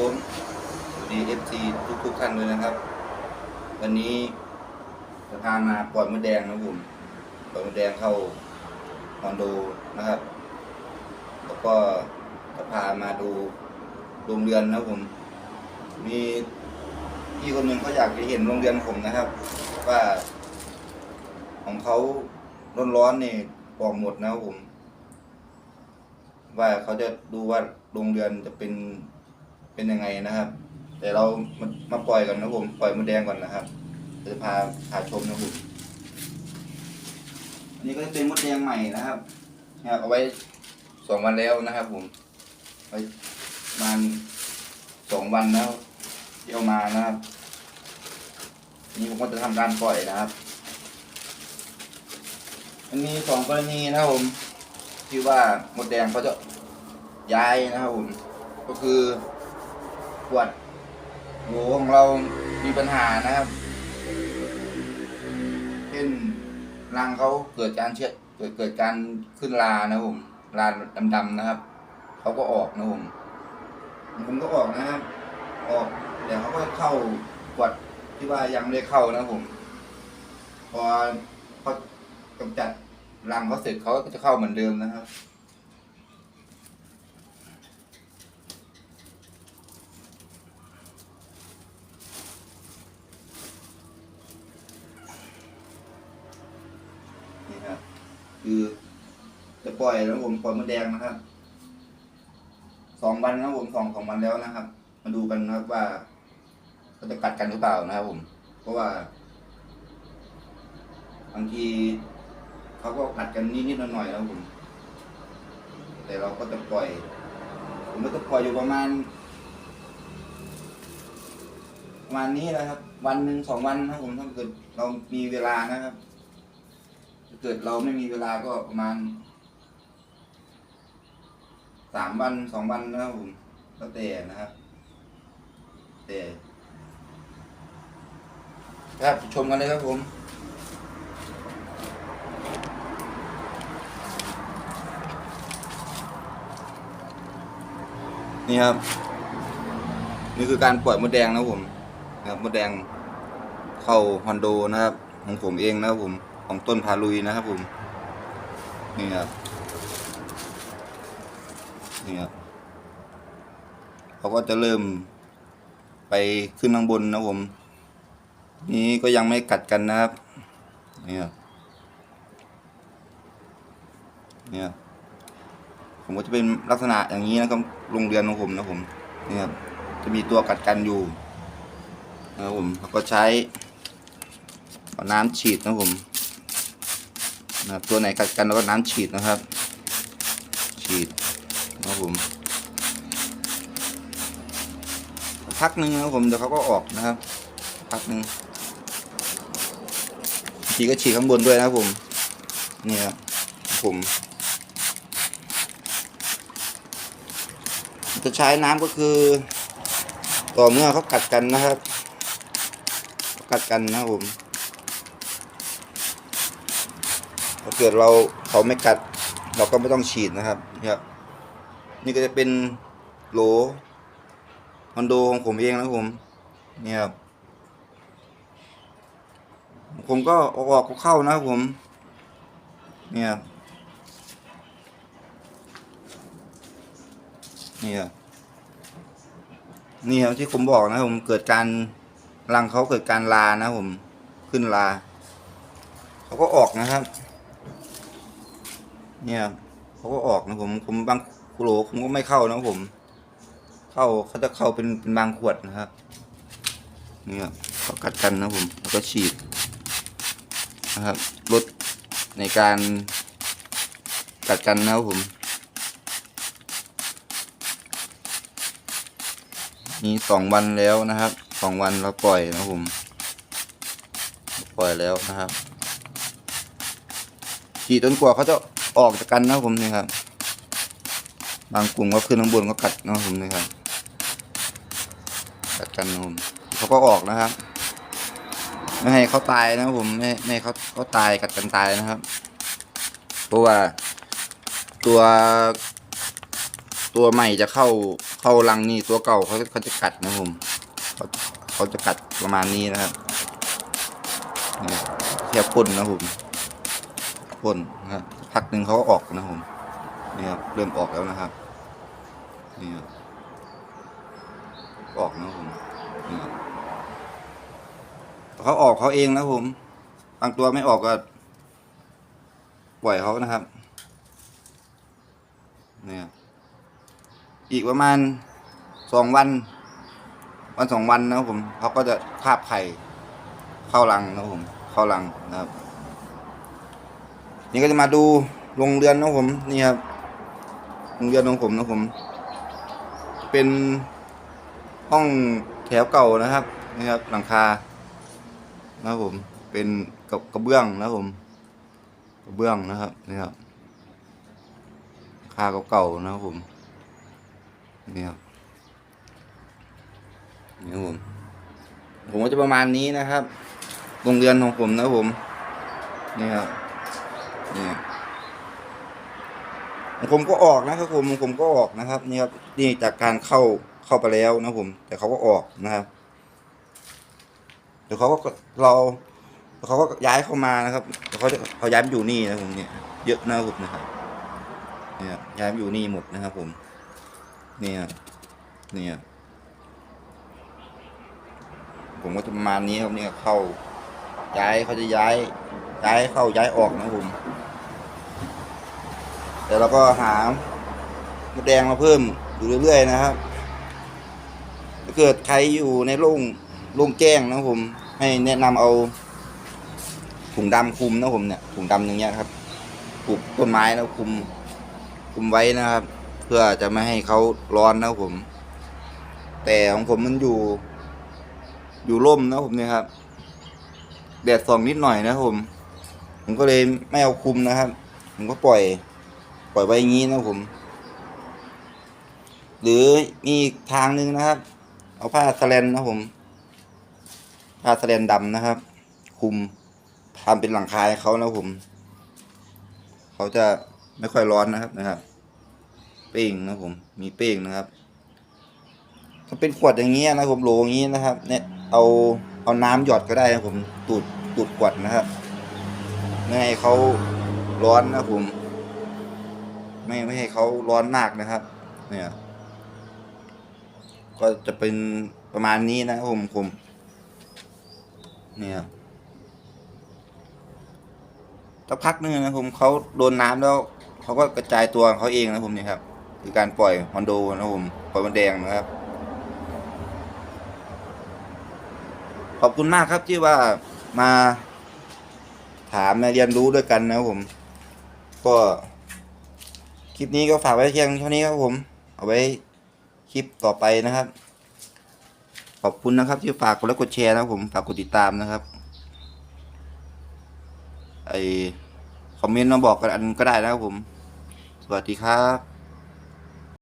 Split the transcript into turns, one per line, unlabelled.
ผมสวัสดีเอฟซีทุกทุกท่านเลยนะครับ วันนี้จะพามาปล่อยมดแดงนะผมปล่อยมดแดงเข้าคอนโดนะครับ แล้วก็จะพามาดูโรงเรือนนะผม มีพี่คนหนึ่งเขาอยากจะเห็นโรงเรือนผมนะครับ ว่าของเขาร้อนๆนี่ปอกหมดนะผม ว่าเขาจะดูว่าโรงเรือนจะเป็น เป็นยังไงนะครับ แต่เรามามาปล่อยก่อนนะผมปล่อยมดแดงก่อนนะครับจะพาพาชมนะครับผมอันนี้ก็จะเป็นมดแดงใหม่นะครับนะครับเอาไว้สองวันแล้วนะครับ ผมไว้ประมาณสองวันแล้วที่เอามานะครับนนี่ผมก็จะทำการปล่อยนะครับมันมีสองกรณีนะครับผมที่ว่ามดแดงเขาจะย้ายนะครับผมก็คือ ขวดโหลของเรามีปัญหานะครับ เช่นรังเขาเกิดการเชื้อเกิดเกิดการขึ้นลานะครับผมลาดำๆนะครับเขาก็ออกนะครับผมผมก็ออกนะครับ ออกแต่เขาก็เข้าขวดที่ว่ายังไม่ได้เข้านะครับผม พอเขากำจัดรังเขาเสร็จเขาก็จะเข้าเหมือนเดิมนะครับ นี่ครับ คือ จะปล่อยแล้วผมปล่อยมดแดงนะครับสองวันนะผมสองสองวันแล้วนะครับ มาดูกันนะครับว่าเขาจะกัดกันหรือเปล่านะครับผม เพราะว่าบางทีเขาก็กัดกันนิดๆหน่อยๆแล้วผม แต่เราก็จะปล่อย ผมก็จะปล่อยอยู่ประมาณประมาณนี้นะครับ วันหนึ่งสองวันนะครับผมถ้าเกิดเรามีเวลานะครับ เกิดเราไม่มีเวลาก็ประมาณสามวันสองวันนะครับผมแล้วแต่นะครับ แต่ครับชมกันเลยครับผมนี่ครับ นี่คือการปล่อยมดแดงนะครับผมนะครับมดแดงเข้าฮอนโดนะครับ ของผมเองนะครับผม ของต้นพาลุยนะครับผม นี่ครับ นี่ครับเขาก็จะเริ่มไปขึ้นข้างบนนะผม นี้ก็ยังไม่กัดกันนะครับ นี่ครับ นี่ครับผมก็จะเป็นลักษณะอย่างนี้นะครับโรงเรือนของผมนะผม นี่ครับ จะมีตัวกัดกันอยู่นะครับผมแล้วก็ใช้เอาน้ำฉีดนะครับผม นะตัวไหนกัดกันเราก็น้ำฉีดนะครับ ฉีดนะผมพักหนึ่งนะผมเดี๋ยวเขาก็ออกนะครับ พักหนึ่งบางทีก็ฉีดข้างบนด้วยนะผมนี่ครับผมจะใช้น้ำก็คือ ต่อเมื่อเขากัดกันนะครับ กัดกันนะผมถ้าเกิดเราเขาไม่กัด เราก็ไม่ต้องฉีดนะครับเนี่ยครับนี่ก็จะเป็นโหลคอนโดของผมเองนะผมเนี่ยครับผมก็ออกออกเข้าๆนะครับผม เนี่ยครับนี่ครับนี่ครับที่ผมบอกนะผมเกิดการรังเขาเกิดการลานะผมขึ้นลา เขาก็ออกนะครับ เนี่ยเขาก็ออกนะผมผมบางโหลผมก็ไม่เข้านะผม เข้าเขาจะเข้าเป็นเป็นบางขวดนะครับเนี่ครับเขากัดกันนะผมแล้วก็ฉีดนะครับลดในการกัดกันนะครับผม นี่สองวันแล้วนะครับสองวันเราปล่อยนะผม ปล่อยแล้วนะครับฉีดจนกว่าเขาจะ ออกจากกันนะผมนี่ครับ บางกลุ่มก็ขึ้นข้างบนก็กัดนะผมนี่ครับกัดกันนะผมเขาก็ออกนะครับ ไม่ให้เขาตายนะผมไม่ไม่เขาเขาตายกัดกันตายนะครับ เพราะว่าตัวตัวใหม่จะเข้าเข้ารังนี่ตัวเก่าเขาเขาจะกัดนะผมเขาเขาจะกัดประมาณนี้นะครับนี่แค่พ่นนะผม พ่นนะครับพักหนึ่งเขาก็ออกนะผมนี่ครับเริ่มออกแล้วนะครับนี่ครับออกนะผมนี่ครับเขาออกเขาเองนะผมบางตัวไม่ออกก็ปล่อยเขานะครับเนี่ยอีกประมาณสองวัน วันสองวันนะครับผมเขาก็จะคาบไข่เข้ารังนะครับผม เข้ารังนะครับ นี่ก็จะมาดูโรงเรือนนะครับผมนี่ครับโรงเรือนของผมนะครับผม เป็นห้องแถวเก่านะครับนี่ครับ หลังคานะครับผมเป็นกระกระเบื้องนะครับผมกระเบื้องนะครับนี่ครับคาเก่าๆนะครับผมนี่ครับนี่ครับผมผมก็จะประมาณนี้นะครับโรงเรือนของผมนะครับผมนี่ครับ นี่ของผมก็ออกนะครับผมของผมก็ออกนะครับนี่ครับนี่จากการเข้าเข้าไปแล้วนะครับผม แต่เขาก็ออกนะครับเดี๋ยวเขาก็เราเขาก็ย้ายเข้ามานะครับเขาเขาย้ายมาอยู่นี่นะครับผมเนี่ยเยอะนะครับนะครับเนี่ยย้ายมาอยู่นี่หมดนะครับ ผม เนี่ยเนี่ยผมก็จะประมาณนี้ครับเนี่ยเข้าย้ายเขาจะย้าย ย้ายเข้าย้ายออกนะครับผม แต่เราก็หามดแดงมาเพิ่มอยู่เรื่อยๆนะครับ ถ้าเกิดใครอยู่ในโล่งโล่งแจ้งนะผม ให้แนะนำเอาถุงดำคุมนะผมเนี่ยถุงดำอย่างเงี้ยครับปลูกต้นไม้แล้วคุมคุมไว้นะครับ เพื่อจะไม่ให้เขาร้อนนะผม แต่ของผมมันอยู่ อยู่ร่มนะผมเนี่ยครับแดดส่องนิดหน่อยนะผม ผมก็เลยไม่เอาคุมนะครับ ผมก็ปล่อย ปล่อยไว้อย่างนี้นะผม หรือมีอีกทางหนึ่งนะครับ เอาผ้าสแลนนะผม ผ้าสแลนดำนะครับ คุมทำเป็นหลังคาให้เขานะผม เขาจะไม่ค่อยร้อนนะครับนะครับ เป้งนะผม มีเป้งนะครับ ถ้าเป็นขวดอย่างนี้นะผมโหลอย่างนี้นะครับ เนี่ยเอาเอาน้ำหยอดก็ได้นะผมตูดตูดขวดนะครับไม่ให้เขาร้อนนะผม ไม่ไม่ให้เขาร้อนมากนะครับ เนี่ย ก็จะเป็นประมาณนี้นะครับผมผมเนี่ยสักพักหนึงนะครับผมเขาโดนน้ำแล้วเขาก็กระจายตัวเขาเองนะครับผมเนี่ยครับคือการปล่อยฮอนโดนะครับผมปล่อยมันแดงนะครับ ขอบคุณมากครับที่ว่ามาถามมาเรียนรู้ด้วยกันนะครับผม ก็ ลิปนี้ก็ฝากไว้เพียงเท่านี้ครับผม เอาไว้คลิปต่อไปนะครับ ขอบคุณนะครับ ที่ฝากกดไลค์กดแชร์นะครับผม ฝากกดติดตามนะครับ ไอคอมเมนต์มาบอกกันอันก็ได้นะครับผม สวัสดีครับ